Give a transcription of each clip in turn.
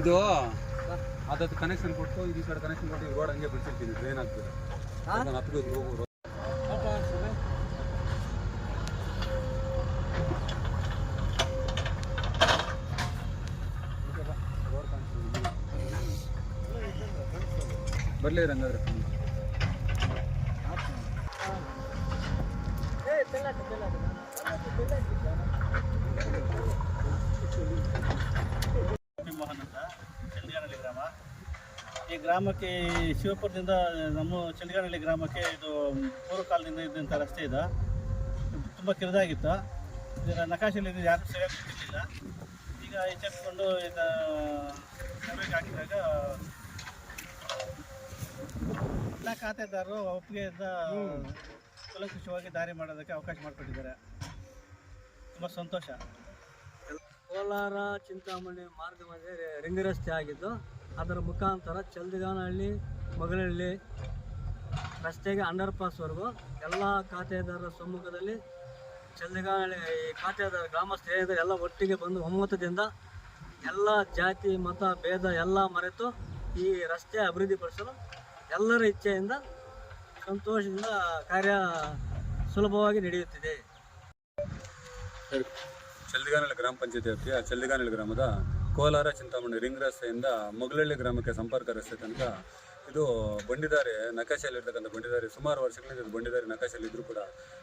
ಇದು ಅದಕ್ಕೆ ಕನೆಕ್ಷನ್ ಕೊಟ್ಟು ಈ ಕಡೆ ಕನೆಕ್ಷನ್ ಕೊಟ್ಟು ರೋಡ್ ಹಂಗೆ ಬಿಡ್ಸಿರ್ತೀನಿ ಟ್ರೈನ್ ಆಗ್ತದೆ ಹಾ? ಅದನ್ನ ಹತ್ಬೇಕು ಹೋಗು road. Road ಕಾಣಿಸ್ತಿದೆ. ಬರ್ಲಿ ಹಂಗಾದ್ರೆ ಏ ಮೋಹನ್ ಅಂತ ಚಂದಿಗಾನಹಳ್ಳಿ ಗ್ರಾಮ. ಈ ಗ್ರಾಮಕ್ಕೆ ಶಿವಪುರದಿಂದ ನಮ್ಮ ಚಂದಿಗಾನಹಳ್ಳಿ ಗ್ರಾಮಕ್ಕೆ ಇದು ಪೂರ್ವ ಕಾಲದಿಂದ ಇದ್ದಂಥ ರಸ್ತೆ ಇದು. ತುಂಬ ಕಿರಿದಾಗಿತ್ತು. ಇದರ ನಕಾಶೆಯಲ್ಲಿ ಇದು ಯಾರು ಸರಿಯಾಗಿ ಗೊತ್ತಿರಲಿಲ್ಲ. ಈಗ ಎಚ್ಚೆತ್ಕೊಂಡು ಇದು ಸರ್ವೆಗೆ ಹಾಕಿದಾಗ ಎಲ್ಲ ಖಾತೆದಾರರು ಒಪ್ಪಿಗೆಯಿಂದ ಕುಲಂಕುಷವಾಗಿ ದಾರಿ ಮಾಡೋದಕ್ಕೆ ಅವಕಾಶ ಮಾಡಿಕೊಟ್ಟಿದ್ದಾರೆ. ತುಂಬ ಸಂತೋಷ. ಕೋಲಾರ, ಚಿಂತಾಮಣಿ ಮಾರ್ಗ ಮಧ್ಯೆ ರಿಂಗ್ ರಸ್ತೆ ಆಗಿದ್ದು, ಅದರ ಮುಖಾಂತರ ಚಲ್ದಿಗಾನಹಳ್ಳಿ ಮಗಳಹಳ್ಳಿ ರಸ್ತೆಗೆ ಅಂಡರ್ ಪಾಸ್ವರೆಗೂ ಎಲ್ಲ ಖಾತೆದಾರರ ಸಮ್ಮುಖದಲ್ಲಿ ಚಲ್ದಿಗಾನಹಳ್ಳಿ ಈ ಖಾತೆದಾರ ಗ್ರಾಮಸ್ಥ ಏನಿದ್ದಾರೆ ಎಲ್ಲ ಒಟ್ಟಿಗೆ ಬಂದು ಒಮ್ಮತದಿಂದ ಎಲ್ಲ ಜಾತಿ, ಮತ, ಭೇದ ಎಲ್ಲ ಮರೆತು ಈ ರಸ್ತೆ ಅಭಿವೃದ್ಧಿಪಡಿಸಲು ಎಲ್ಲರ ಇಚ್ಛೆಯಿಂದ ಸಂತೋಷದಿಂದ ಕಾರ್ಯ ಸುಲಭವಾಗಿ ನಡೆಯುತ್ತಿದೆ. ಚಲ್ದಿಗಾನಹಳ್ಳಿ ಗ್ರಾಮ ಪಂಚಾಯತಿ ವ್ಯಾಪ್ತಿಯ ಚಲ್ಲಿಗಾನಳ್ಳಿ ಗ್ರಾಮದ ಕೋಲಾರ ಚಿಂತಾಮಣಿ ರಿಂಗ್ ರಸ್ತೆಯಿಂದ ಮೊಗಲಹಳ್ಳಿ ಗ್ರಾಮಕ್ಕೆ ಸಂಪರ್ಕ ರಸ್ತೆ ತನಕ ಇದು ಬಂಡಿದಾರಿ ನಕಾಶೆಯಲ್ಲಿ ಇರ್ತಕ್ಕಂಥ ಬಂಡಿದಾರಿ, ಸುಮಾರು ವರ್ಷಗಳಿಂದ ಇದು ಬಂಡಿದಾರಿ ನಕಾಶೆಯಲ್ಲಿ ಇದ್ರೂ ಕೂಡ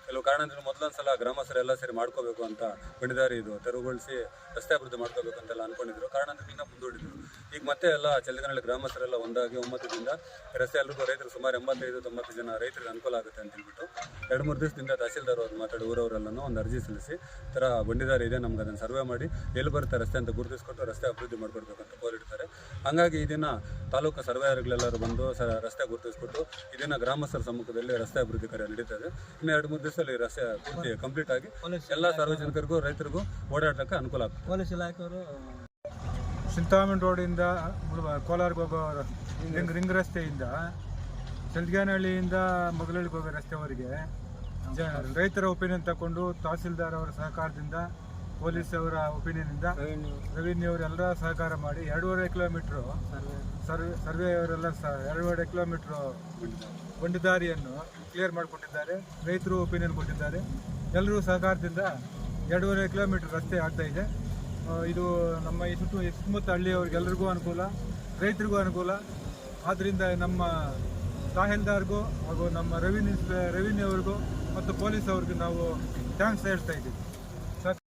ಕೆಲವು ಕಾರಣದಿಂದ ಮೊದಲೊಂದು ಸಲ ಗ್ರಾಮಸ್ಥರೆಲ್ಲ ಸೇರಿ ಮಾಡ್ಕೋಬೇಕು ಅಂತ ಬಂಡಿದಾರಿ ಇದು ತೆರವುಗೊಳಿಸಿ ರಸ್ತೆ ಅಭಿವೃದ್ಧಿ ಮಾಡ್ಕೋಬೇಕು ಅಂತೆಲ್ಲ ಅನ್ಕೊಂಡಿದ್ರು. ಕಾರಣದಿಂದ ಮುಂದೂಡಿದ್ರು. ಈಗ ಮತ್ತೆ ಎಲ್ಲ ಚಲ್ದಿಗಾನಹಳ್ಳಿ ಗ್ರಾಮಸ್ಥರೆಲ್ಲ ಒಂದಾಗಿ ಒಮ್ಮತದಿಂದ ರಸ್ತೆ ಎಲ್ರಿಗೂ ರೈತರು ಸುಮಾರು ಎಂಬತ್ತೈದು ತೊಂಬತ್ತು ಜನ ರೈತರಿಗೆ ಅನುಕೂಲ ಆಗುತ್ತೆ ಅಂತ ಹೇಳ್ಬಿಟ್ಟು ಎರಡು ಮೂರು ದಿವಸದಿಂದ ತಹಸೀಲ್ದಾರ್ ಅವರು ಮಾತಾಡಿ ಊರವರೆಲ್ಲನೂ ಒಂದು ಅರ್ಜಿ ಸಲ್ಲಿಸಿ ಥರ ಬಂಡಿದಾರ ಇದೆ ನಮ್ಗೆ ಅದನ್ನು ಸರ್ವೆ ಮಾಡಿ ಎಲ್ಲಿ ಬರುತ್ತೆ ರಸ್ತೆ ಅಂತ ಗುರುತಿಸ್ಕೊಟ್ಟು ರಸ್ತೆ ಅಭಿವೃದ್ಧಿ ಮಾಡಿಕೊಡ್ಬೇಕು ಅಂತ ಕೋರಿಡ್ತಾರೆ ಹಾಗಾಗಿ ಇದನ್ನು ತಾಲೂಕು ಸರ್ವೇಯರ್ಗಳೆಲ್ಲರೂ ಬಂದು ಸ ರಸ್ತೆ ಗುರುತಿಸ್ಕೊಟ್ಟು ಇದನ್ನು ಗ್ರಾಮಸ್ಥರ ಸಮ್ಮುಖದಲ್ಲಿ ರಸ್ತೆ ಅಭಿವೃದ್ಧಿ ಕಾರ್ಯ ನಡೀತದೆ ಇನ್ನು ಎರಡು ಮೂರು ದಿವಸದಲ್ಲಿ ರಸ್ತೆ ಪೂರ್ತಿ ಕಂಪ್ಲೀಟ್ ಆಗಿ ಎಲ್ಲ ಸಾರ್ವಜನಿಕರಿಗೂ ರೈತರಿಗೂ ಓಡಾಡೋಕ್ಕೆ ಅನುಕೂಲ ಆಗ್ತದೆ. ಪೊಲೀಸ್ ಇಲಾಖೆಯವರು ಚಿಂತಾಮಣಿ ರೋಡಿಂದ ಇಂದ ಕೋಲಾರ್ಗೆ ಹೋಗೋ ರಿಂಗ್ ರಿಂಗ್ ರಸ್ತೆಯಿಂದ ಚಲ್ದಿಗಾನಹಳ್ಳಿಯಿಂದ ಮೊಗಲಹಳ್ಳಿಗೆ ಹೋಗೋ ರಸ್ತೆವರೆಗೆ ಜ ರೈತರ ಒಪಿನಿಯನ್ ತಗೊಂಡು ತಹಸೀಲ್ದಾರ್ ಅವರ ಸಹಕಾರದಿಂದ ಪೊಲೀಸ್ ಅವರ ಒಪಿನಿಯನ್ನಿಂದ ರೆವಿನ್ಯೂ ಅವರೆಲ್ಲ ಸಹಕಾರ ಮಾಡಿ ಎರಡೂವರೆ ಕಿಲೋಮೀಟ್ರು ಸರ್ವೆ ಸರ್ವೆ ಅವರೆಲ್ಲ ಸಹ ಎರಡೂವರೆ ಕಿಲೋಮೀಟ್ರು ಬಂಡದಾರಿಯನ್ನು ಕ್ಲಿಯರ್ ಮಾಡಿಕೊಟ್ಟಿದ್ದಾರೆ ರೈತರು ಒಪಿನಿಯನ್ ಕೊಟ್ಟಿದ್ದಾರೆ. ಎಲ್ಲರೂ ಸಹಕಾರದಿಂದ ಎರಡೂವರೆ ಕಿಲೋಮೀಟರ್ ರಸ್ತೆ ಆಗ್ತಾ ಇದೆ. ಇದು ನಮ್ಮ ಈ ಸುತ್ತ ಸುತ್ತಮುತ್ತ ಹಳ್ಳಿಯವ್ರಿಗೆಲ್ಲರಿಗೂ ಅನುಕೂಲ, ರೈತರಿಗೂ ಅನುಕೂಲ. ಆದ್ದರಿಂದ ನಮ್ಮ ತಹಸೀಲ್ದಾರ್ಗೂ ಹಾಗೂ ನಮ್ಮ ರೆವಿನ್ಯೂ ರೆವಿನ್ಯೂ ಅವ್ರಿಗೂ ಮತ್ತು ಪೊಲೀಸ್ ಅವ್ರಿಗೂ ನಾವು ಥ್ಯಾಂಕ್ಸ್ ಹೇಳ್ತಾ ಇದ್ದೀವಿ.